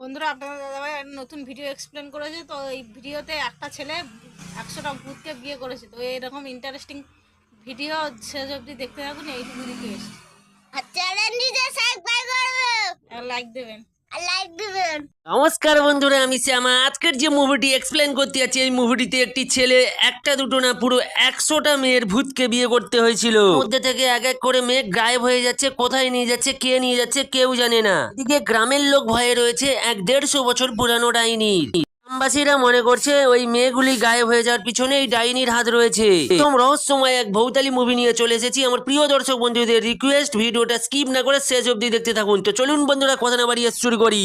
বন্ধুরা আপনাদের দাদাভাই একটা নতুন ভিডিও এক্সপ্লেন করেছে। তো এই ভিডিওতে একটা ছেলে একশোটা ভূতকে বিয়ে করেছে। তো এরকম ইন্টারেস্টিং ভিডিও শেষ অবধি দেখতে থাকুন এই ভিডিও দেবেন আর লাইক দিবেন। নমস্কার বন্ধুরা, আমি শ্যামা। আজকের যে মুভিটি এক্সপ্লেন করতে যাচ্ছি, এই মুভিটিতে একটি ছেলে, একটা দুটো না, পুরো একশোটা মেয়ের ভূতকে বিয়ে করতে হয়েছিল। মধ্যে থেকে এক এক করে মেয়ে গায়েব হয়ে যাচ্ছে, কোথায় নিয়ে যাচ্ছে, কে নিয়ে যাচ্ছে, কেউ জানে না। এদিকে গ্রামের লোক ভয়ে রয়েছে, এক দেড়শো বছর পুরানো ডাইনির গ্রামবাসীরা মনে করছে ওই মেয়েগুলি গায়েব হয়ে যাওয়ার পিছনে এই ডাইনির হাত রয়েছে। একদম রহস্যময় এক ভৌতালি মুভি নিয়ে চলে এসেছি। আমার প্রিয় দর্শক বন্ধুদের রিকোয়েস্ট ভিডিওটা স্কিপ না করে শেষ অবধি দেখতে থাকুন। তো চলুন বন্ধুরা, কথা না বাড়িয়ে শুরু করি।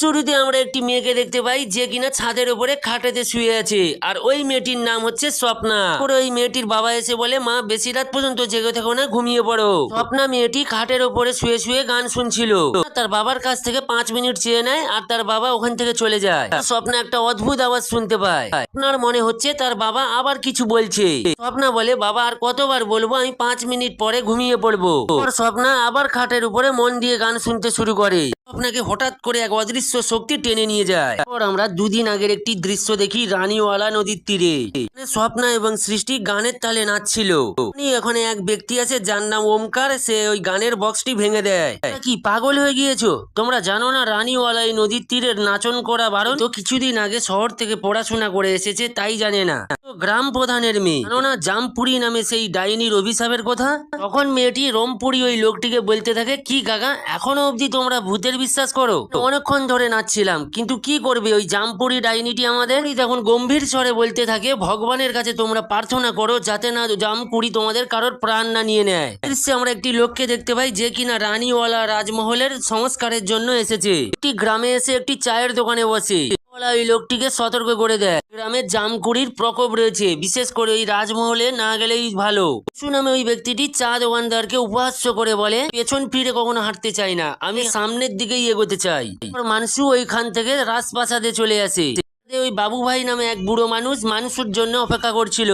শুরুতে আমরা একটি মেয়েকে দেখতে পাই, যে কিনা ছাদের উপরে খাটেতে শুয়ে আছে। আর ওই মেয়েটির নাম হচ্ছে স্বপ্না। পরে ওই মেয়েটির বাবা এসে বলে, মা, বেশি রাত পর্যন্ত জেগে থাকো না, ঘুমিয়ে পড়ো। স্বপ্না মেয়েটি খাটের উপরে শুয়ে শুয়ে গান শুনছিল। তার বাবার কাছ থেকে পাঁচ মিনিট চেয়ে নেয় আর তার বাবা ওখান থেকে চলে যায়। স্বপ্না একটা অদ্ভুত আওয়াজ শুনতে পায়। আপনার মনে হচ্ছে তার বাবা আবার কিছু বলছে। স্বপ্না বলে, বাবা, আর কতবার বলব? আমি পাঁচ মিনিট পরে ঘুমিয়ে পড়ব। স্বপ্না আবার খাটের উপরে মন দিয়ে গান শুনতে শুরু করে। স্বপ্নাকে হঠাৎ করে এক অদৃশ্য শক্তি টেনে নিয়ে যায়। তারপর আমরা দুদিন আগের একটি দৃশ্য দেখি রানীওয়ালা নদীর তীরে। স্বপ্না এবং সৃষ্টি গানের তালে নাচছিল। এখানে এক ব্যক্তি আছে, যার নাম ওমকার। সে ওই গানের বক্সটি ভেঙে দেয়। কি পাগল হয়ে গিয়েছো? তোমরা জানো না রানীওয়ালা এই নদীর তীরের নাচন করা বারণ? তো কিছুদিন আগে শহর থেকে পড়াশোনা করে এসেছে, তাই জানে না। গ্রাম প্রধানের মেয়ে। কেননা জামপুরি নামে সেই ডাইনির অভিশাপের কথা? তখন মেয়েটি রমপুরি ওই লোকটিকে বলতে থাকে, কি কাকা, এখনও অবধি তোমরা ভূতের বিশ্বাস করো? অনেকক্ষণ ধরে নাচছিলাম, কিন্তু কি করবে ওই জামপুরি ডাইনিটি আমাদের? তখন গম্ভীর স্বরে বলতে থাকে, ভগবানের কাছে তোমরা প্রার্থনা করো যাতে না জামপুরি তোমাদের কারোর প্রাণ না নিয়ে নেয়। দৃশ্যে আমরা একটি লোককে দেখতে পাই, যে কিনা রানীওয়ালা রাজমহলের সংস্কারের জন্য এসেছে। একটি গ্রামে এসে একটি চায়ের দোকানে বসে। ওলা ওই লোকটিকে সতর্ক করে দেয়। গ্রামে জামকুড়ির প্রকোপ রয়েছে। বিশেষ করে ওই রাজমহলে না গেলেই ভালো। পশু নামে ওই ব্যক্তিটি চা দোকানদারকে উপহাস্য করে বলে, পেছন ফিরে কখনো হাঁটতে চাই না। আমি সামনের দিকেই এগোতে চাই। মানসু ওইখান থেকে রাজপ্রাসাদে চলে আসে। ওই বাবু ভাই নামে এক বুড়ো মানুষ মানুষের জন্য অপেক্ষা করছিল।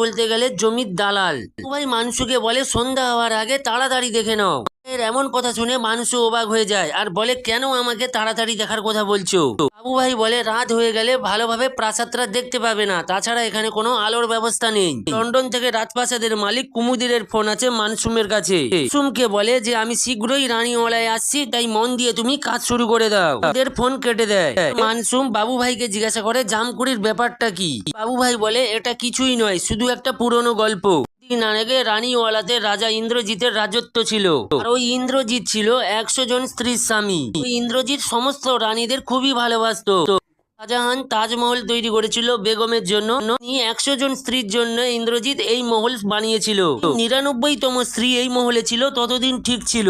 বলতে গেলে জমির দালাল। বাবু ভাই মানসুকে বলে, সন্ধ্যা হওয়ার আগে তাড়াতাড়ি দেখে নাও। এর এমন কথা শুনে মানসু অবাক হয়ে যায়। আর বলে, কেন আমাকে তাড়াতাড়ি দেখার কথা বলছো? বাবু ভাই বলে, রাত হয়ে গেলে ভালোভাবে প্রাসাদটা দেখতে পাবে না। তাছাড়া এখানে কোনো আলোর ব্যবস্থা নেই। লন্ডন থেকে রাজপ্রাসাদের মালিক কুমুদিরের ফোন আছে মানসুমের কাছে। মানসুমকে বলে যে, আমি শীঘ্রই রানীওয়ালায় আসছি, তাই মন দিয়ে তুমি কাজ শুরু করে দাও। ওদের ফোন কেটে দেয়। মানসুম বাবু ভাইকে জিজ্ঞাসা করে, জামকুড়ির ব্যাপারটা কি? বাবু ভাই বলে, এটা কিছুই নয়, শুধু একটা পুরনো গল্প। দিন আগে রানীওয়ালাতে রাজা ইন্দ্রজিতের রাজত্ব ছিল। আর ওই ইন্দ্রজিৎ ছিল একশো জন স্ত্রীর স্বামী। ইন্দ্রজিৎ সমস্ত রানীদের খুবই ভালোবাসতো। শাহজাহান তাজমহল তৈরি করেছিল বেগমের জন্য। একশো জন স্ত্রীর জন্য ইন্দ্রজিৎ এই মহল বানিয়েছিল। নিরানব্বই তম স্ত্রী এই মহলে ছিল, ততদিন ঠিক ছিল।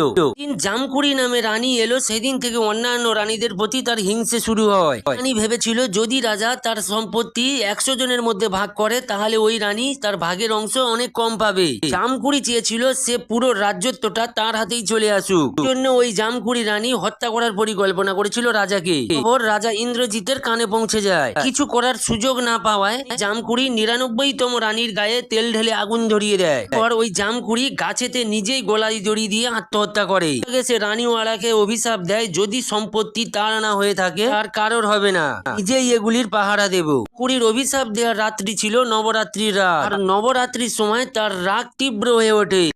জামকুড়ি নামে রানী এলো, সেদিন থেকে অন্যান্য রানীদের প্রতি তার হিংসে শুরু হয়। রানী ভেবেছিল, যদি রাজা তার সম্পত্তি একশো জনের মধ্যে ভাগ করে, তাহলে ওই রানী তার ভাগের অংশ অনেক কম পাবে। জামকুড়ি চেয়েছিল, সে পুরো রাজ্যত্বটা তার হাতেই চলে আসুক। জন্য ওই জামকুড়ি রানী হত্যা করার পরিকল্পনা করেছিল রাজাকে। খবর, রাজা ইন্দ্রজিতের কানে পৌঁছে যায়। কিছু করার সুযোগ না পাওয়ায় জামকুড়ি নিরানব্বই তম রানীর গায়ে তেল ঢেলে আগুন ধরিয়ে দেয়। পর ওই জামকুড়ি গাছেতে নিজেই গলায় দড়ি দিয়ে আত্মহত্যা করে। সে রানীওয়ালাকে অভিশাপ দেয়, যদি সম্পত্তি তার না হয়ে থাকে আর কারোর হবে না। নিজেই এগুলির পাহারা দেব। কুড়ির অভিশাপ দেওয়ার রাত্রি ছিল নবরাত্রির রাত। আর নবরাত্রির সময় তার রাগ তীব্র হয়ে ওঠে।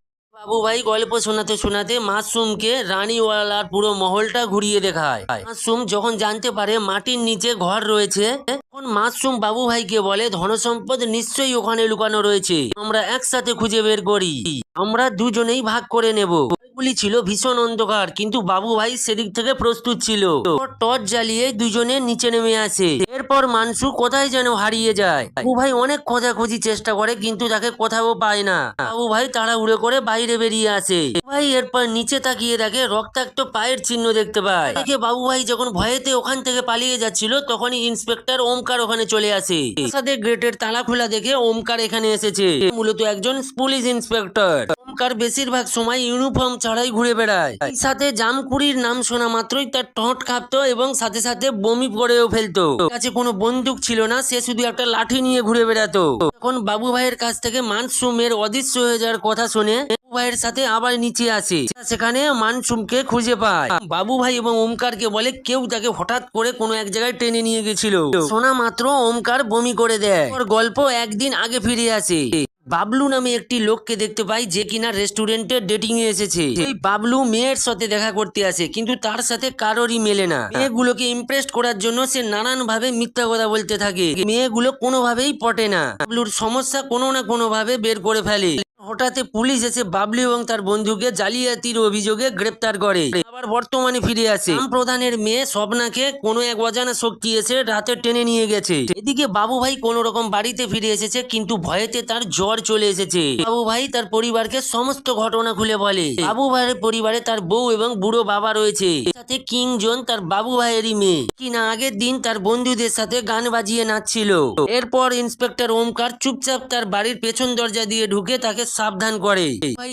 বাবু ভাই, গল্প শোনাতে শোনাতে মাসুমকে রানীওয়ালার পুরো মহলটা ঘুরিয়ে দেখায়। মাসুম যখন জানতে পারে মাটির নিচে ঘর রয়েছে, তখন মাসুম বাবু ভাইকে বলে, ধনসম্পদ নিশ্চয়ই ওখানে লুকানো রয়েছে। আমরা একসাথে খুঁজে বের করি। আমরা দুজনেই ভাগ করে নেব। গুলি ছিল ভীষণ অন্ধকার, কিন্তু বাবু ভাই সেদিক থেকে প্রস্তুত ছিল। টর্চ জ্বালিয়ে দুজনে নিচে নেমে আসে। এরপর মানসু কোথায় যেন হারিয়ে যায়। বাবু ভাই অনেক খোঁজাখুঁজি চেষ্টা করে, কিন্তু তাকে কোথাও পায় না। বাবু ভাই তাড়াহুড়ো করে বাইরে বেরিয়ে আসে। ভাই এরপর নিচে তাকিয়ে দেখে রক্তাক্ত পায়ের চিহ্ন দেখতে পায়। দেখে বাবু ভাই যখন ভয়েতে ওখান থেকে পালিয়ে যাচ্ছিল, তখনই ইন্সপেক্টর ওমকার ওখানে চলে আসে। প্রাসাদের গেটের তালা খোলা দেখে ওমকার এখানে এসেছে। মূলত একজন পুলিশ ইন্সপেক্টর। ওমকার বেশিরভাগ সময় ইউনিফর্ম ছাড়াই ঘুরে বেড়ায়। সাথে জামকুড়ির নাম শোনা মাত্রই তার ঠোঁট কাঁপতো এবং সাথে সাথে বমি করেও ফেলতো। কাছে কোনো বন্দুক ছিল না, সে শুধু একটা লাঠি নিয়ে ঘুরে বেড়াতো। তখন বাবু ভাইয়ের কাছ থেকে মানসুমের অদৃশ্য হয়ে যাওয়ার কথা শুনে বাবু ভাইয়ের সাথে আবার নিচে আসে। সেখানে মানসুমকে খুঁজে পায়। বাবু ভাই এবং ওমকারকে বলে, কেউ তাকে হঠাৎ করে কোনো এক জায়গায় টেনে নিয়ে গেছিল। শোনা মাত্র ওমকার বমি করে দেয়। গল্প একদিন আগে ফিরে আসে। বাবলু নামে একটি লোককে দেখতে পাই যে কিনা রেস্টুরেন্টে ডেটিং এ এসেছে। এই বাবলু মেয়ের সাথে দেখা করতে আসে কিন্তু তার সাথে কারোরই মেলে না। মেয়েগুলোকে ইমপ্রেস করার জন্য সে নানান ভাবে মিথ্যা কথা বলতে থাকে। মেয়েগুলো কোনোভাবেই পটে না। বাবলুর সমস্যা কোনো না কোনোভাবে বের করে ফেলে। হঠাৎ পুলিশ এসে বাবলু এবং তার বন্ধুকে জালিয়াতির অভিযোগে গ্রেপ্তার করে। আবার বর্তমানে ফিরে আসে। প্রধানের মেয়ে স্বপ্নাকে কোনো এক অজানা শক্তি এসে রাতে টেনে নিয়ে গেছে। এদিকে বাবু ভাই কোন রকম বাড়িতে ফিরে এসেছে, কিন্তু ভয়েতে তার জ্বর চলে এসেছে। বাবু ভাই তার পরিবারকে সমস্ত ঘটনা খুলে বলে। বাবু ভাইয়ের পরিবারে তার বউ এবং বুড়ো বাবা রয়েছে। সাথে কিং জন তার বাবু ভাইয়েরই মেয়ে। কিনা আগের দিন তার বন্ধুদের সাথে গান বাজিয়ে নাচছিল। এরপর ইন্সপেক্টর ওমকার চুপচাপ তার বাড়ির পেছন দরজা দিয়ে ঢুকে তাকে সাবধান করে।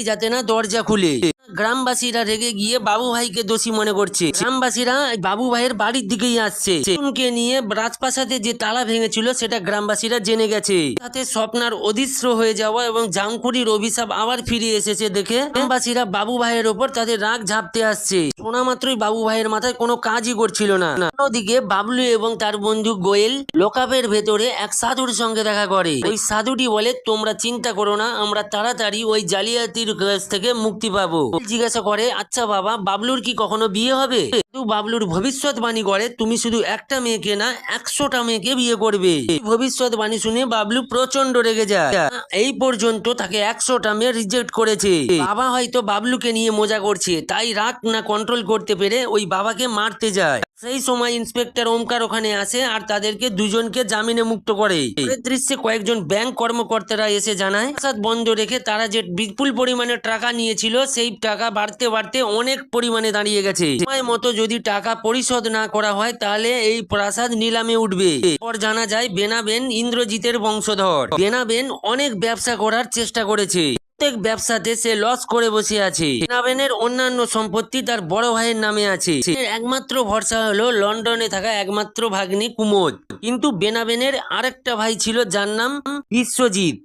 যাতে না দরজা খুলে। গ্রামবাসীরা রেগে গিয়ে বাবু ভাইকে দোষী মনে করছে। গ্রামবাসীরা বাবু ভাইয়ের বাড়ির দিকেই আসছে। কে নিয়ে রাজপ্রাসাদে যে তালা ভেঙেছিল, সেটা গ্রামবাসীরা জেনে গেছে। তাতে স্বপ্নার অদৃশ্য হয়ে যাওয়া এবং জামকুড়ির অভিশাপ আবার ফিরে এসেছে দেখে গ্রামবাসীরা বাবু ভাইয়ের ওপর তাদের রাগ ঝাঁপতে আসছে। শোনা মাত্রই বাবু ভাইয়ের মাথায় কোনো কাজই করছিল না। অন্যদিকে বাবলু এবং তার বন্ধু গোয়েল লোকাপের ভেতরে এক সাধুর সঙ্গে দেখা করে। ওই সাধুটি বলে, তোমরা চিন্তা করো না, আমরা তাড়াতাড়ি ওই জালিয়াতির কাছ থেকে মুক্তি পাবো। জিজ্ঞাসা করে আচ্ছা বাবা বাবলুর কি কখনো বিয়ে হবে? কিন্তু বাবলুর ভবিষ্যৎবাণী করে, তুমি শুধু একটা মেয়েকে না, একশোটা মেয়েকে বিয়ে করবে। ভবিষ্যৎবাণী শুনে বাবলু প্রচণ্ড রেগে যায়। এই পর্যন্ত তাকে একশোটা মেয়ে রিজেক্ট করেছে। বাবা হয়তো বাবলুকে নিয়ে মজা করছে, তাই রাগ না কন্ট্রোল করতে পেরে ওই বাবাকে মারতে যায়। সেই সময় ইন্সপেক্টর ওমকার ওখানে আসে আর তাদেরকে দুজনকে জামিনে মুক্ত করে। দৃশ্যে কয়েকজন ব্যাংক কর্মকর্তারা এসে জানায়, প্রাসাদ বন্ধ রেখে তারা যে বিপুল পরিমাণে টাকা নিয়েছিল, সেই টাকা বাড়তে বাড়তে অনেক পরিমাণে দাঁড়িয়ে গেছে। সময় মতো যদি টাকা পরিশোধ না করা হয়, তাহলে এই প্রাসাদ নিলামে উঠবে। পর জানা যায়, বেনাবেন ইন্দ্রজিতের বংশধর। বেনাবেন অনেক ব্যবসা করার চেষ্টা করেছে। প্রত্যেক ব্যবসাতে সে লস করে বসে আছে। বেনাবেনের অন্যান্য সম্পত্তি তার বড় ভাইয়ের নামে আছে। একমাত্র ভরসা হলো লন্ডনে থাকা একমাত্র ভাগ্নি কুমোদ। কিন্তু বেনাবেনের আরেকটা ভাই ছিল, যার নাম বিশ্বজিৎ।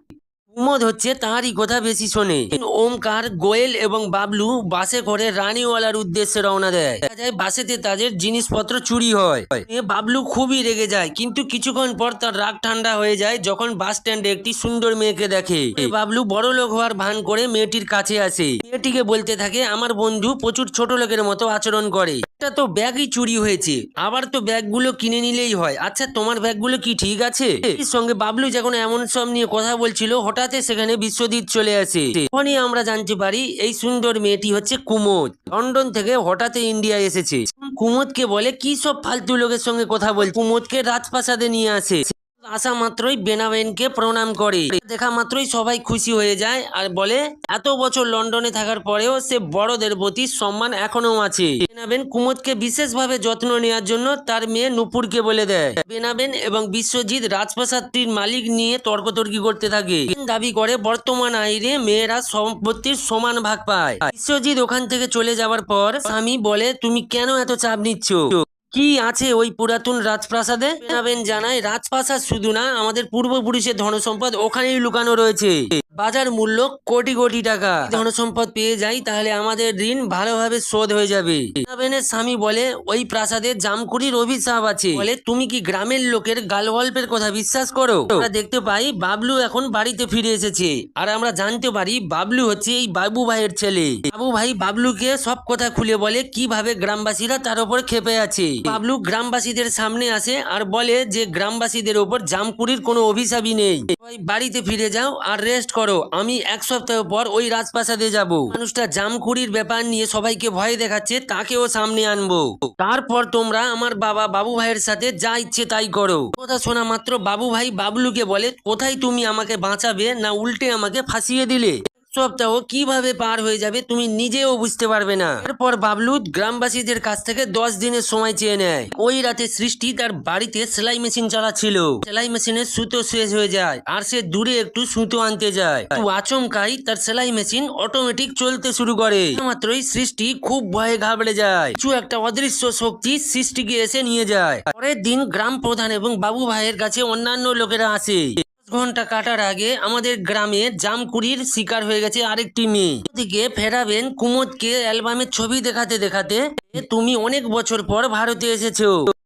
কুমোদ হচ্ছে তাঁরই কথা বেশি শোনে। ওমকার, গোয়েল এবং বাবলু বাসে করে রানীওয়ালার উদ্দেশ্যে রওনা দেয়। দেখা যায় বাসেতে তাদের জিনিসপত্র চুরি হয়। বাবলু খুবই রেগে যায়, কিন্তু কিছুক্ষণ পর তার রাগ ঠান্ডা হয়ে যায় যখন বাস স্ট্যান্ডে একটি সুন্দর মেয়েকে দেখে। বাবলু বড় লোক হওয়ার ভান করে মেয়েটির কাছে আসে। মেয়েটিকে বলতে থাকে, আমার বন্ধু প্রচুর ছোট লোকের মতো আচরণ করে। একটা তো ব্যাগই চুরি হয়েছে। আবার তো ব্যাগগুলো কিনে নিলেই হয়। আচ্ছা তোমার ব্যাগগুলো কি ঠিক আছে? সঙ্গে বাবলু যখন এমন সব নিয়ে কথা বলছিল, হঠাৎ সেখানে বিশ্বজিৎ চলে আসে। তখনই আমরা জানতে পারি, এই সুন্দর মেয়েটি হচ্ছে কুমোদ। লন্ডন থেকে হঠাৎ ইন্ডিয়া এসেছে। কুমোদকে বলে, কি সব ফালতু লোকের সঙ্গে কথা বল কুমোদকে রাজপ্রাসাদে নিয়ে আসে। আসা মাত্রই বেনাবেনকে প্রণাম করে। দেখা মাত্রই সবাই খুশি হয়ে যায় আর বলে, এত বছর লন্ডনে থাকার পরেও সে বড়দের প্রতি সম্মান এখনও আছে। বেনাবেন কুমোদকে বিশেষভাবে যত্ন নেওয়ার জন্য তার মেয়ে নুপুরকে বলে দেয়। বেনাবেন এবং বিশ্বজিৎ রাজপ্রাসাদটির মালিক নিয়ে তর্কতর্কি করতে থাকে। দাবি করে, বর্তমান আইনে মেয়েরা সম্পত্তির সমান ভাগ পায়। বিশ্বজিৎ ওখান থেকে চলে যাওয়ার পর স্বামী বলে, তুমি কেন এত চাপ নিচ্ছ? কি আছে ওই পুরাতন রাজপ্রাসাদে? বেনাবেন জানায়, রাজপ্রাসাদ শুধু না, আমাদের পূর্বপুরুষের ধনসম্পদ ওখানেই লুকানো রয়েছে। বাজার মূল্য কোটি কোটি টাকা। ধনসম্পদ পেয়ে যাই, তাহলে আমাদের ঋণ ভালোভাবে শোধ হয়ে যাবে। বেনাবেনের স্বামী বলে, ওই প্রাসাদে জামকুড়ির অভিশাপ আছে। বলে, তুমি কি গ্রামের লোকের গাল গল্পের কথা বিশ্বাস করো? আমরা দেখতে পাই, বাবলু এখন বাড়িতে ফিরে এসেছে। আর আমরা জানতে পারি, বাবলু হচ্ছে এই বাবু ভাইয়ের ছেলে। বাবু ভাই বাবলুকে সব কথা খুলে বলে, কীভাবে গ্রামবাসীরা তার উপর খেপে আছে। বাবলু গ্রামবাসীদের সামনে আসে আর বলে যে গ্রামবাসীদের ওপর জামকুড়ির কোনো অভিশাপই নেই। বাড়িতে ফিরে যাও আর রেস্ট করো। আমি এক সপ্তাহ পর ওই রাজপ্রাসাদে যাব। মানুষটা জামকুড়ির ব্যাপার নিয়ে সবাইকে ভয় দেখাচ্ছে, তাকেও সামনে আনব। তারপর তোমরা আমার বাবা বাবু ভাইয়ের সাথে যা ইচ্ছে তাই করো। কথা শোনা মাত্র বাবু ভাই বাবলুকে বলে, কোথায় তুমি আমাকে বাঁচাবে? না উল্টে আমাকে ফাঁসিয়ে দিলে? সপ্তাহ কীভাবে পার হয়ে যাবে তুমি নিজেও বুঝতে পারবে না। এরপর বাবলু গ্রামবাসীদের কাছ থেকে দশ দিনের সময় চেয়ে নেয়। ওই রাতে সৃষ্টি তার বাড়িতে সেলাই মেশিন চালাচ্ছিল। সেলাই মেশিনের সুতো শেষ হয়ে যায় আর সে দূরে একটু সুতো আনতে যায়। তো আচমকাই তার সেলাই মেশিন অটোমেটিক চলতে শুরু করে। মাত্রই সৃষ্টি খুব ভয়ে ঘাবড়ে যায়। কিছু একটা অদৃশ্য শক্তি সৃষ্টিকে এসে নিয়ে যায়। পরের দিন গ্রাম প্রধান এবং বাবু ভাইয়ের কাছে অন্যান্য লোকেরা আসে। ঘণ্টা কাটার আগে আমাদের গ্রামে জামকুড়ির শিকার হয়ে গেছে আরেকটি মেয়ে। দিকে ফেরাবেন কুমোদকে অ্যালবামের ছবি দেখাতে দেখাতে, তুমি অনেক বছর পর ভারতে এসেছ।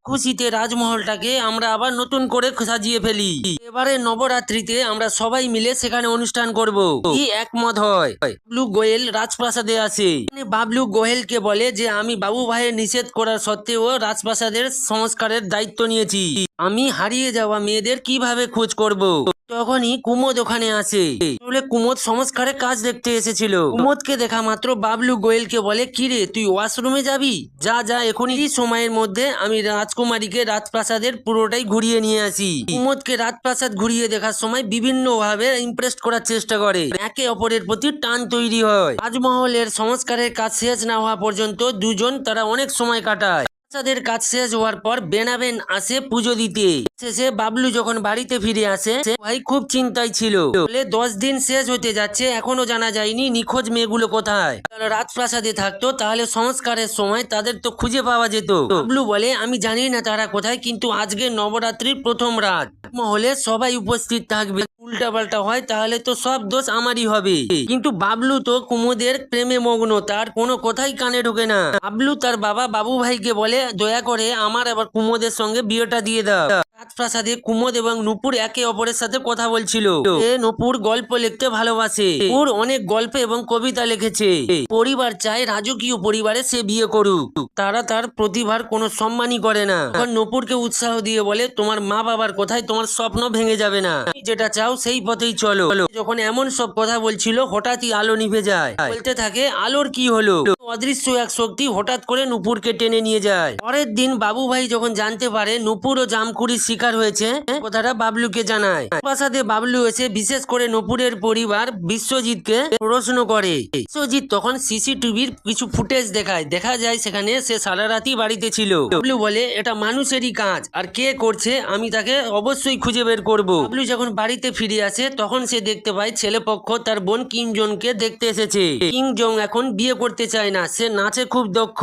খুশিতে রাজমহলটাকে আমরা আবার নতুন করে সাজিয়ে ফেলি। এবারে নবরাত্রিতে আমরা সবাই মিলে সেখানে অনুষ্ঠান করব। কি একমত হয়? বাবলু গোয়েল রাজপ্রাসাদে আসে বাবলু গোয়েলকে বলে যে, আমি বাবু ভাইয়ের নিষেধ করার সত্ত্বেও রাজপ্রাসাদের সংস্কারের দায়িত্ব নিয়েছি। আমি হারিয়ে যাওয়া মেয়েদের কীভাবে খোঁজ করব? তখনই কুমোদ ওখানে আসে। বলে কুমোদ সংস্কারে কাজ দেখতে এসেছিল। কুমোদকে দেখা মাত্র বাবলু গোয়েলকে বলে, কিরে, তুই ওয়াশরুমে যাবি? যা যা, এখনই সময়ের মধ্যে আমি রাজকুমারীকে রাজপ্রাসাদের পুরোটাই ঘুরিয়ে নিয়ে আসি। কুমোদকে রাজপ্রাসাদ ঘুরিয়ে দেখার সময় বিভিন্ন ভাবে ইমপ্রেস করার চেষ্টা করে। একে অপরের প্রতি টান তৈরি হয়। রাজমহলের সংস্কারের কাজ শেষ না হওয়া পর্যন্ত দুজন তারা অনেক সময় কাটায়। বাচ্চাদের কাজ শেষ হওয়ার পর বেনাবেন আসে পুজো দিতে। শেষে বাবলু যখন বাড়িতে ফিরে আসে ভাই খুব চিন্তায় ছিল। বলে, দশ দিন শেষ হতে যাচ্ছে, এখনও জানা যায়নি নিখোঁজ মেয়েগুলো কোথায়। রাজপ্রাসাদে থাকতো, তাহলে সংস্কারের সময় তাদের তো খুঁজে পাওয়া যেত। বাবলু বলে, আমি জানি না তারা কোথায়, কিন্তু আজকে নবরাত্রির প্রথম রাত। মহলে সবাই উপস্থিত থাকবে। উল্টা পাল্টা হয়, তাহলে তো সব দোষ আমারই হবে। কিন্তু বাবলু তো কুমুদের প্রেমে মগ্ন, তার কোনো কথাই কানে ঢোকে না। বাবলু তার বাবা বাবু ভাইকে বলে, দয়া করে আমার আবার কুমোদের সঙ্গে বিয়েটা দিয়ে দাও। রাজপ্রাসাদে কুমোদ এবং নুপুর একে অপরের সাথে কথা বলছিল। এ নুপুর গল্প লিখতে ভালোবাসে। নুপুর অনেক গল্প এবং কবিতা লিখেছে। পরিবার চায় রাজকীয় পরিবারে সে বিয়ে করুক। তারা তার প্রতিভার কোনো সম্মানই করে না। তখন নুপুরকে উৎসাহ দিয়ে বলে, তোমার মা বাবার কথায় তোমার স্বপ্ন ভেঙে যাবে না। যেটা চাও সেই পথেই চলো। যখন এমন সব কথা বলছিল, হঠাৎই আলো নিভে যায়। বলতে থাকে, আলোর কি হলো? অদৃশ্য এক শক্তি হঠাৎ করে নুপুরকে টেনে নিয়ে যায়। পরের দিন বাবু ভাই যখন জানতে পারে নুপুর ও জামকুড়ির শিকার হয়েছে কথাটা বাবলুকে জানায়। প্রাসাদে বাবলু এসে বিশেষ করে নপুরের পরিবার বিশ্বজিৎকে প্রশ্ন করে। বিশ্বজিৎ তখন সিসিটিভির কিছু ফুটেজ দেখায়। দেখা যায় সেখানে সে সারা রাতই বাড়িতে ছিল। বাবলু বলে, এটা মানুষেরই কাজ। আর কে করছে, আমি তাকে অবশ্যই খুঁজে বের করব। বাবলু যখন বাড়িতে ফিরে আসে, তখন সে দেখতে পায়, ছেলেপক্ষ তার বোন কিম জনকে দেখতে এসেছে। কিং জং এখন বিয়ে করতে চায় না, সে নাচে খুব দক্ষ।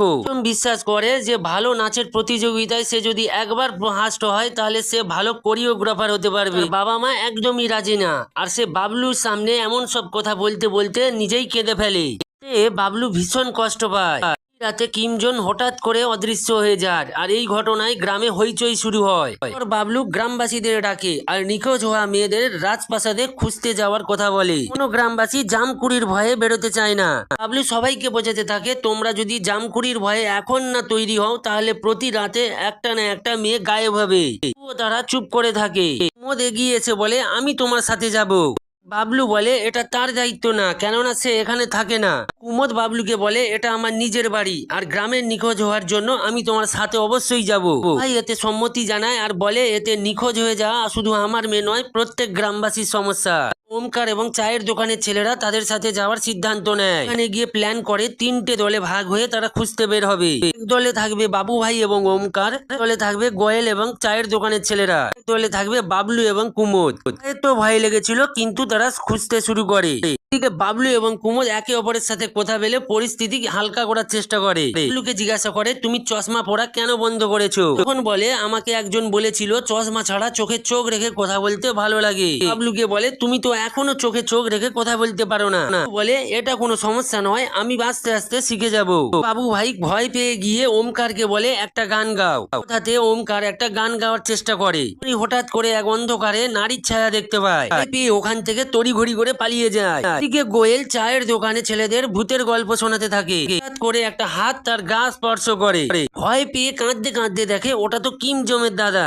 বিশ্বাস করে যে, ভালো নাচের প্রতিযোগিতায় সে যদি একবার হাস্ট হয়, তাহলে সে ভালো কোরিওগ্রাফার হতে পারবে। বাবা মা একদমই রাজি না। আর সে বাবলুর সামনে এমন সব কথা বলতে বলতে নিজেই কেঁদে ফেলে। বাবলু ভীষণ কষ্ট পায়। রাতে কিমজন হঠাৎ করে অদৃশ্য হয়ে যায় আর এই ঘটনায় গ্রামে হইচই শুরু হয়। বাবলু গ্রামবাসীদের ডাকে আর নিখোঁজ হওয়া মেয়েদের রাজপ্রাসাদে খুঁজতে যাওয়ার কথা বলে। কোনো গ্রামবাসী জামকুড়ির ভয়ে বেরোতে চায় না। বাবলু সবাইকে বোঝাতে থাকে, তোমরা যদি জামকুড়ির ভয়ে এখন না তৈরি হও, তাহলে প্রতি রাতে একটা না একটা মেয়ে গায়েব হবে। তারা চুপ করে থাকে। মোদ এগিয়ে এসে বলে, আমি তোমার সাথে যাব বাবলু বলে, এটা তার দায়িত্ব না, কেননা সে এখানে থাকে না। কুমোদ বাবলুকে বলে, এটা আমার নিজের বাড়ি, আর গ্রামের নিখোঁজ হওয়ার জন্য আমি তোমার সাথে অবশ্যই যাব। ভাই এতে সম্মতি জানায় আর বলে, এতে নিখোঁজ হয়ে যাওয়া শুধু আমার মেয়ে নয়, প্রত্যেক গ্রামবাসীর সমস্যা। ওমকার এবং চায়ের দোকানের ছেলেরা তাদের সাথে যাওয়ার সিদ্ধান্ত নেয়। এখানে গিয়ে প্ল্যান করে তিনটে দলে ভাগ হয়ে তারা খুঁজতে বের হবে। এক দলে থাকবে বাবু ভাই এবং ওমকার দলে থাকবে গোয়েল এবং চায়ের দোকানের ছেলেরা দলে থাকবে বাবলু এবং কুমোদ। তো ভয় লেগেছিল, কিন্তু খুঁজতে শুরু করে। এদিকে বাবলু এবং কুমোদ একে অপরের সাথে কথা বলে পরিস্থিতি হালকা করার চেষ্টা করে। বাবলুকে জিজ্ঞাসা করে, তুমি চশমা পরা কেন বন্ধ করেছ? তখন বলে, আমাকে একজন বলেছিল চশমা ছাড়া চোখে চোখ রেখে কথা বলতে ভালো লাগে। বাবলুকে বলে, তুমি তো এখনও চোখে চোখ রেখে কথা বলতে পারো না। বলে, এটা কোনো সমস্যা নয়, আমি আস্তে আস্তে শিখে যাব। বাবু ভাই ভয় পেয়ে গিয়ে ওমকারকে বলে, একটা গান গাও। কথাতে ওমকার একটা গান গাওয়ার চেষ্টা করে। হঠাৎ করে এক অন্ধকারে নারীর ছায়া দেখতে পেয়ে ওখান থেকে তড়িঘড়ি করে পালিয়ে যায়। এদিকে গোয়েল চায়ের দোকানে ছেলেদের ভূতের গল্প শোনাতে থাকে। করে একটা হাত তার গা স্পর্শ করে। ভয় পেয়ে কাঁদতে কাঁদতে দেখে ওটা তো কিম জমের দাদা।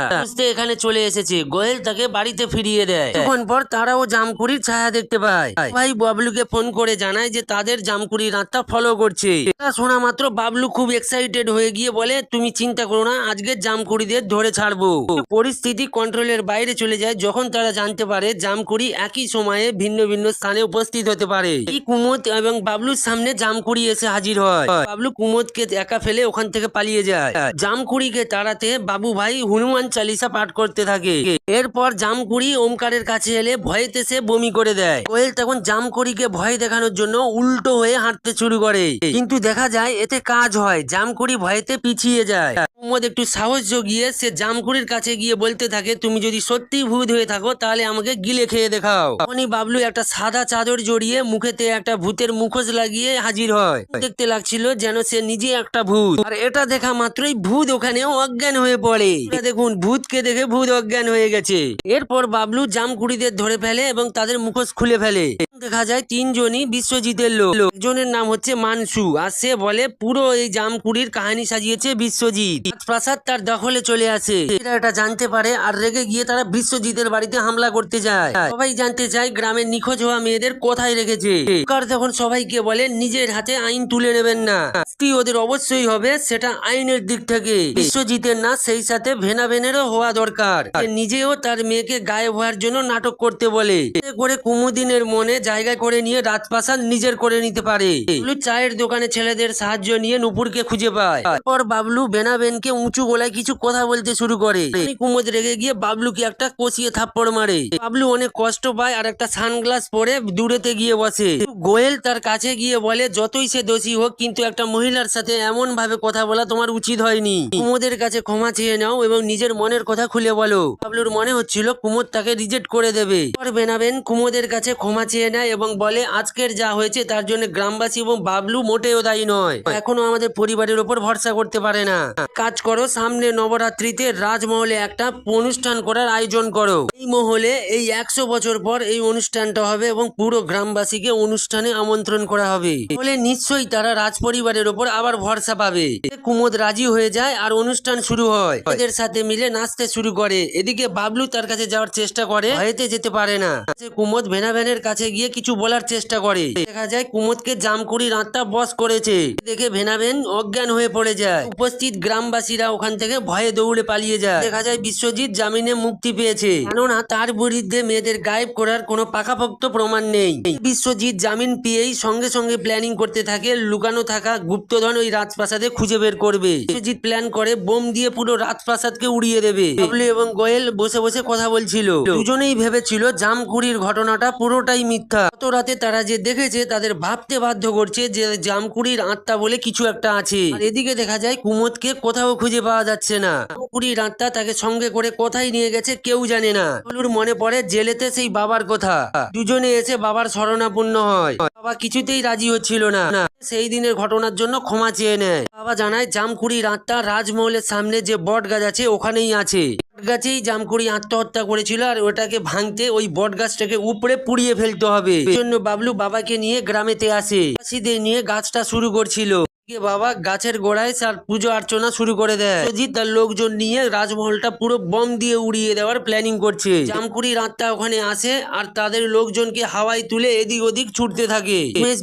এখানে চলে এসেছে। গোয়েল তাকে বাড়িতে ফিরিয়ে দেয়। তখন পর তারাও জামকুড়ির ছায়া দেখতে পায়। ভাই বাবলুকে ফোন করে জানায় যে তাদের জামকুড়ির রাতটা ফলো করছে। এটা শোনা মাত্র বাবলু খুব এক্সাইটেড হয়ে গিয়ে বলে, তুমি চিন্তা করো না, আজকে জামকুড়িদের ধরে ছাড়বো। পরিস্থিতি কন্ট্রোলের বাইরে চলে যায়। যখন তারা জানতে পারে জামকুড়ি একই সময়ে ভিন্ন ভিন্ন স্থানে উপস্থিত উপস্থিত হতে পারে। কুমোদ এবং বাবলুর সামনে জামকুড়ি এসে হাজির হয়। বাবলু কুমোদকে একা ফেলে ওখান থেকে পালিয়ে যায়। জামকুড়িকে তাড়াতে বাবু ভাই হনুমান চালিসা পাঠ করতে থাকে। এরপর জামকুড়ি ওমকারের কাছে এলে ভয়েতে সে বমি করে দেয়। কোয়েল তখন জামকুড়িকে ভয় দেখানোর জন্য উল্টো হয়ে হাঁটতে শুরু করে। কিন্তু দেখা যায় এতে কাজ হয়। জামকুড়ি ভয়েতে পিছিয়ে যায়। কুমোদ একটু সাহস জগিয়ে সে জামকুড়ির কাছে গিয়ে বলতে থাকে, তুমি যদি সত্যি ভূত হয়ে থাকো, তাহলে আমাকে গিলে খেয়ে দেখাও। তখনই বাবলু একটা সাদা চাদর জড়িয়ে মুখেতে একটা ভূতের মুখোশ লাগিয়ে হাজির হয়। দেখতে লাগছিল যেন সে নিজে একটা ভূত। আর এটা দেখা মাত্রই ভূত ওখানে অজ্ঞান হয়ে পড়ে। দেখুন, ভূতকে দেখে ভূত অজ্ঞান হয়ে গেছে। এরপর বাবলু জামকুড়িদের ধরে ফেলে এবং তাদের মুখোশ খুলে ফেলে। দেখা যায় তিনজনই বিশ্বজিতের লোক। একজনের নাম হচ্ছে মানসু। আর সে বলে, পুরো এই জামকুড়ির কাহিনী সাজিয়েছে বিশ্বজিৎ। প্রাসাদ তার দখলে চলে আসে। এরা এটা জানতে পারে আর রেগে গিয়ে তারা বিশ্বজিতের বাড়িতে হামলা করতে যায়। সবাই জানতে চায় গ্রামের নিখোঁজ হওয়া মেয়েদের কোথায় রেখেছে। কার তখন সবাইকে বলে, নিজের হাতে আইন তুলে নেবেন না। শাস্তি ওদের অবশ্যই হবে, সেটা আইনের দিক থেকে। বিশ্বজিতের না, সেই সাথে ভেনা ভেনেরও হওয়া দরকার। নিজেও তার মেয়েকে গায়েব হওয়ার জন্য নাটক করতে বলে। করে কুমুদিনের মনে জায়গা করে নিয়ে রাজপ্রাসাদ নিজের করে নিতে পারে। চায়ের দোকানে ছেলেদের সাহায্য নিয়ে নুপুরকে খুঁজে পায়। তারপর বাবলু বেনা বেনাবেনকে উঁচু গলায় কিছু কথা বলতে শুরু করে। কুমুদ রেগে গিয়ে বাবলুকে একটা কষিয়ে থাপ্পড় মারে। বাবলু অনেক কষ্ট পায় আর একটা সানগ্লাস পরে দূরেতে গিয়ে বসে। গোয়েল তার কাছে গিয়ে বলে, যতই সে দোষী হোক, কিন্তু একটা মহিলার সাথে এমন ভাবে কথা বলা তোমার উচিত হয়নি। কুমোদের কাছে ক্ষমা চেয়ে নাও এবং নিজের মনের কথা খুলে বলো। বাবলুর মনে হচ্ছিল, কুমোদ তাকে রিজেক্ট করে দেবে। বেনাবেন কুমোদের কাছে ক্ষমা চেয়ে নেয় এবং বলে, আজকের যা হয়েছে তার জন্য গ্রামবাসী এবং বাবলু মোটেও দায়ী নয়। এখনও আমাদের পরিবারের উপর ভরসা করতে পারে না। কাজ করো, সামনে নবরাত্রিতে রাজমহলে একটা অনুষ্ঠান করার আয়োজন করো। এই মহলে এই একশো বছর পর এই অনুষ্ঠানটা হবে এবং পুরো গ্রামবাসীকে অনুষ্ঠানে আমন্ত্রণ করা হবে। বলে নিশ্চয়ই তারা রাজ পরিবারের উপর আবার ভরসা পাবে। কুমোদ রাজি হয়ে যায় আর অনুষ্ঠান শুরু হয়। এদের সাথে মিলে নাচতে শুরু করে। এদিকে বাবলু তার কাছে যাওয়ার চেষ্টা করে। ভয়েতে যেতে পারে না। কুমোদ ভেনাভেনের কাছে গিয়ে কিছু বলার চেষ্টা করে। দেখা যায় কুমোদকে জামকুড়ির আত্মা বস করেছে। দেখে ভেনাভেন অজ্ঞান হয়ে পড়ে যায়। উপস্থিত গ্রামবাসীরা ওখান থেকে ভয়ে দৌড়ে পালিয়ে যায়। দেখা যায় বিশ্বজিৎ জামিনে মুক্তি পেয়েছে। কেননা তার বিরুদ্ধে মেয়েদের গায়েব করার কোনো পাকাপোক্ত প্রমাণ নেই। বিশ্বজিৎ জামিন পেয়েই সঙ্গে সঙ্গে প্ল্যানিং করতে থাকে, লুকানো থাকা গুপ্তধন ওই রাজপ্রাসাদে খুঁজে বের করবে। বিশ্বজিৎ প্ল্যান করে বোম দিয়ে পুরো রাজপ্রাসাদকে উড়িয়ে দেবে। এবং গোয়েল বসে বসে কথা বলছিল। দুজনেই ভেবেছিল জামকুড়ির ঘটনাটা পুরোটাই মিথ্যা। গত রাতে তারা যে দেখেছে, তাদের ভাবতে বাধ্য করছে যে জামকুড়ির আত্মা বলে কিছু একটা আছে। এদিকে দেখা যায় কুমোদকে কোথাও খুঁজে পাওয়া যাচ্ছে না। জামকুড়ির আত্মা তাকে সঙ্গে করে কোথায় নিয়ে গেছে কেউ জানে না। মনে পড়ে জেলেতে সেই বাবার কথা। দুজনে এসে বাবার শরণাপন্ন হয়। বাবা কিছুতেই রাজি হচ্ছিল না। সেই দিনের ঘটনার জন্য ক্ষমা চেয়ে নেয়। বাবা জানায়, জামকুড়ি রাতটা রাজমহলের সামনে যে বট গাছ আছে, ওখানেই আছে। গাছেই জামকুড়ি আত্মহত্যা করেছিল আর ওটাকে ভাঙতে ওই বট গাছটাকে উপরে পুড়িয়ে ফেলতে হবে। জন্য বাবলু বাবাকে নিয়ে গ্রামেতে আসে। চাষিদের নিয়ে গাছটা শুরু করছিল। বাবা গাছের গোড়ায় তার পুজো অর্চনা শুরু করে দেয়। সুজিত তার লোকজন নিয়ে রাজমহলটা পুরো বম দিয়ে উড়িয়ে দেওয়ার প্ল্যানিং করছে। জামকুড়ি রাতটা ওখানে আসে আর তাদের লোকজনকে হাওয়ায় তুলে এদিক ওদিক ছুটতে থাকে।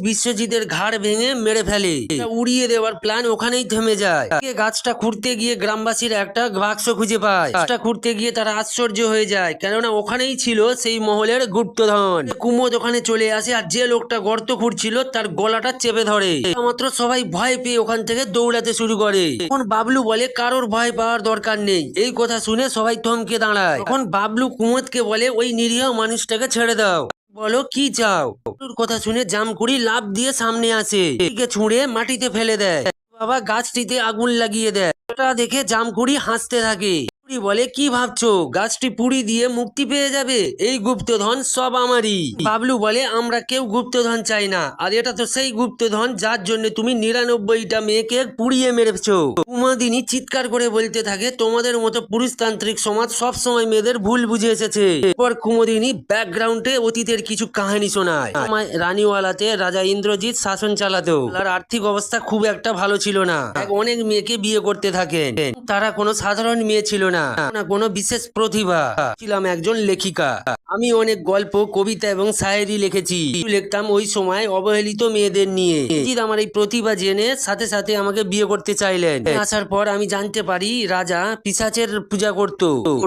বিশ্বজিতের ঘাড় ভেঙে মেরে ফেলে। উড়িয়ে দেওয়ার প্ল্যান ওখানেই থেমে যায়। গাছটা খুঁড়তে গিয়ে গ্রামবাসীর একটা বাক্স খুঁজে পায়। গাছটা খুঁড়তে গিয়ে তারা আশ্চর্য হয়ে যায়, কেননা ওখানেই ছিল সেই মহলের গুপ্তধন। কুমোদ ওখানে চলে আসে আর যে লোকটা গর্ত খুঁড়ছিল তার গলাটা চেপে ধরে। মাত্র সবাই ভয় পেয়ে ওখান থেকে দৌড়াতে শুরু করে। তখন বাবলু বলে, কারোর ভয় পাওয়ার দরকার নেই। এই কথা শুনে সবাই থমকে দাঁড়ায়। তখন বাবলু কুমোদকে বলে, ওই নিরীহ মানুষটাকে ছেড়ে দাও। বলো, কি চাও? কথা শুনে জামকুড়ি লাভ দিয়ে সামনে আসে। ছুঁড়ে মাটিতে ফেলে দেয়। বাবা গাছটিতে আগুন লাগিয়ে দেয়। ওটা দেখে জামকুড়ি হাসতে থাকে। বলে, কি ভাবছ? গাছটি পুড়ি দিয়ে মুক্তি পেয়ে যাবে? এই গুপ্তধন সব আমারই। বাবলু বলে, আমরা কেউ গুপ্তধন চাই না। আর এটা তো সেই গুপ্তধন যার জন্য তুমি নিরানব্বইটা মেয়েকে পুড়িয়ে মেরেছো। কুমাদিনী চিৎকার করে বলতে থাকে, তোমাদের মতো পুরুষতান্ত্রিক সমাজ সব সময় মেয়েদের ভুল বুঝে এসেছে। এরপর কুমোদিনী ব্যাকগ্রাউন্ডে অতীতের কিছু কাহিনী শোনায়। রানীওয়ালাতে রাজা ইন্দ্রজিৎ শাসন চালাতো। তার আর্থিক অবস্থা খুব একটা ভালো ছিল না। অনেক মেয়েকে বিয়ে করতে থাকেন। তারা কোনো সাধারণ মেয়ে ছিল না। না। কোনো বিশেষ প্রতিভা। ছিলাম একজন লেখিকা। আমি অনেক গল্প কবিতা এবং শায়েরি লিখেছি। লিখতাম ওই সময় অবহেলিত মেয়েদের নিয়ে। জিৎ আমার এই প্রতিভা জেনে সাথে সাথে আমাকে বিয়ে করতে চাইলেন। আসার পর আমি জানতে পারি রাজা পিসাচের পূজা করত।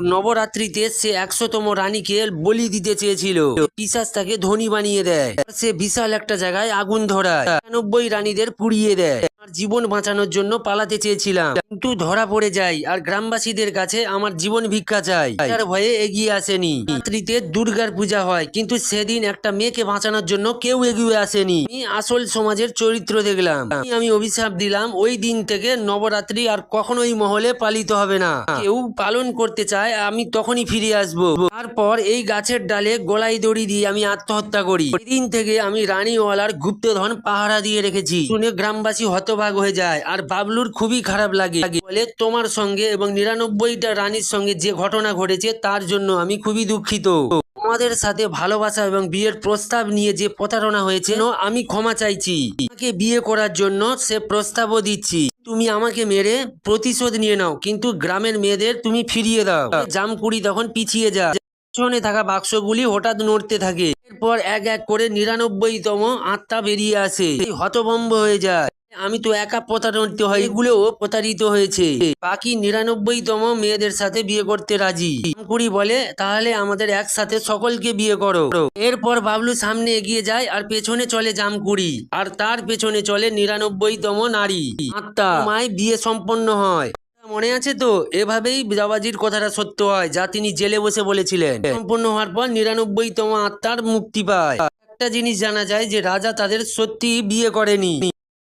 নবরাত্রিতে সে একশোতম রানীকে বলি দিতে চেয়েছিল। পিসাচ তাকে ধনী বানিয়ে দেয়। সে বিশাল একটা জায়গায় আগুন ধরায়। একানব্বই রানীদের পুড়িয়ে দেয়। আমার জীবন বাঁচানোর জন্য পালাতে চেয়েছিলাম। কিন্তু ধরা পড়ে যাই আর গ্রামবাসীদের কাছে আমার জীবন ভিক্ষা চাই। তার ভয়ে এগিয়ে আসেনি। রাত্রিতে দুর্গার পূজা হয়, কিন্তু সেদিন একটা মেয়েকে বাঁচানোর জন্য কেউ এগিয়ে আসেনি। আমি আসল সমাজের চরিত্র দেখলাম। আমি- অভিশাপ দিলাম, ওই দিন থেকে নবরাত্রি আর কখনোই মহলে পালিত হবে না। কেউ পালন করতে চায়, আমি তখনই ফিরে আসব। তারপর এই গাছের ডালে গলায় দড়ি দিয়ে আমি আত্মহত্যা করি। দিন থেকে আমি রানীওয়ালার গুপ্তধন পাহারা দিয়ে রেখেছি। শুনে গ্রামবাসী হতভাগ হয়ে যায়। আর বাবলুর খুবই খারাপ লাগে। বলে, তোমার সঙ্গে এবং নিরানব্বইটা রানীর সঙ্গে যে ঘটনা ঘটেছে, তার জন্য আমি খুবই দুঃখিত। তোমাদের সাথে ভালোবাসা এবং বিয়ের প্রস্তাব নিয়ে যে প্রতারণা হয়েছে আমি ক্ষমা চাইছি। আমাকে বিয়ে করার জন্য সে প্রস্তাবও দিচ্ছি। তুমি আমাকে মেরে প্রতিশোধ নিয়ে নাও, কিন্তু গ্রামের মেয়েদের তুমি ফিরিয়ে দাও। জামকুড়ি তখন পিছিয়ে যা পেছনে থাকা বাক্সগুলি হঠাৎ নড়তে থাকে। এরপর এক এক করে নিরানব্বইতম আত্মা বেরিয়ে আসে। হতভম্ব হয়ে যায়। আমি তো একা প্রতারিত হয় এগুলোও প্রতারিত হয়েছে। বাকি নিরানব্বইতম মেয়েদের সাথে বিয়ে করতে রাজি। কুড়ি বলে, তাহলে আমাদের একসাথে সকলকে বিয়ে করো। এরপর বাবলু সামনে এগিয়ে যায় আর পেছনে চলে জামকুড়ি। আর তার পেছনে চলে নিরানব্বইতম নারী। আত্মা। মায় বিয়ে সম্পন্ন হয়। মনে আছে তো? এভাবেই বাবাজির কথাটা সত্য হয়, যা তিনি জেলে বসে বলেছিলেন। সম্পূর্ণ হওয়ার পর নিরানব্বই নিরানব্বইতম আত্মার মুক্তি পায়। একটা জিনিস জানা যায় যে রাজা তাদের সত্যি বিয়ে করেনি।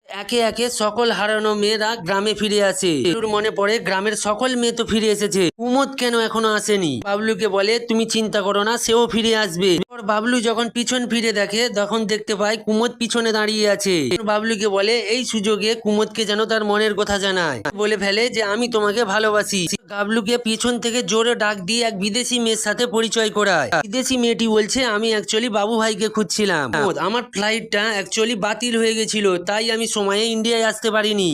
একে একে সকল হারানো মেয়েরা গ্রামে ফিরে আসে। মনে পড়ে, গ্রামের সকল মেয়ে তো ফিরে এসেছে। কুমদ কেন এখনও আসেনি? বাবলুকে বলে, তুমি চিন্তা করো না, সেও ফিরে আসবে। বাবলু যখন পিছন ফিরে দেখে, তখন দেখতে পায়, কুমদ পিছনে দাঁড়িয়ে আছে। বাবলুকে বলে, এই সুযোগে কুমদকে যেন তার মনের কথা জানায়। বলে ফেলে যে, আমি তোমাকে ভালোবাসি। বাবলুকে পিছন থেকে জোরে ডাক দিয়ে এক বিদেশি মেয়ের সাথে পরিচয় করায়। বিদেশি মেয়েটি বলছে, আমি অ্যাকচুয়ালি বাবু ভাইকে খুঁজছিলাম। আমার ফ্লাইটটা অ্যাকচুয়ালি বাতিল হয়ে গেছিল, তাই আমি সময়ে ইন্ডিয়ায় আসতে পারিনি।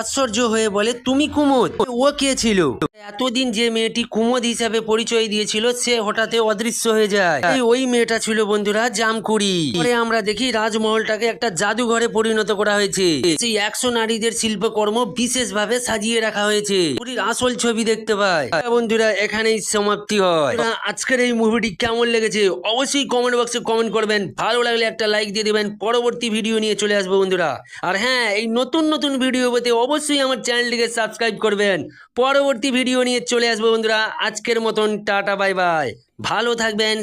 আশ্চর্য হয়ে বলে, তুমি কুমোদ? ও কে ছিল? এতদিন যে মেয়েটি কুমোদ হিসাবে পরিচয় দিয়েছিল, সে হঠাৎ অদৃশ্য হয়ে যায়। ওই মেয়েটা ছিল বন্ধুরা জামকুড়ি। পরে আমরা দেখি রাজমহলটাকে একটা জাদুঘরে পরিণত করা হয়েছে। সেই একশো নারীদের শিল্পকর্ম বিশেষ ভাবে সাজিয়ে রাখা হয়েছে। পুরীর আসল ছবি দেখতে পাই। হ্যাঁ বন্ধুরা, এখানেই সমাপ্তি হয়। আজকের এই মুভিটি কেমন লেগেছে অবশ্যই কমেন্ট বক্সে কমেন্ট করবেন। ভালো লাগলে একটা লাইক দিয়ে দিবেন। পরবর্তী ভিডিও নিয়ে চলে আসব বন্ধুরা। আর হ্যাঁ এই নতুন নতুন ভিডিও পেতে অবশ্যই আমার চ্যানেলটিকে সাবস্ক্রাইব করবেন। পরবর্তী ভিডিও নিয়ে চলে আসব বন্ধুরা। আজকের মতন টাটা বাই বাই ভালো থাকবেন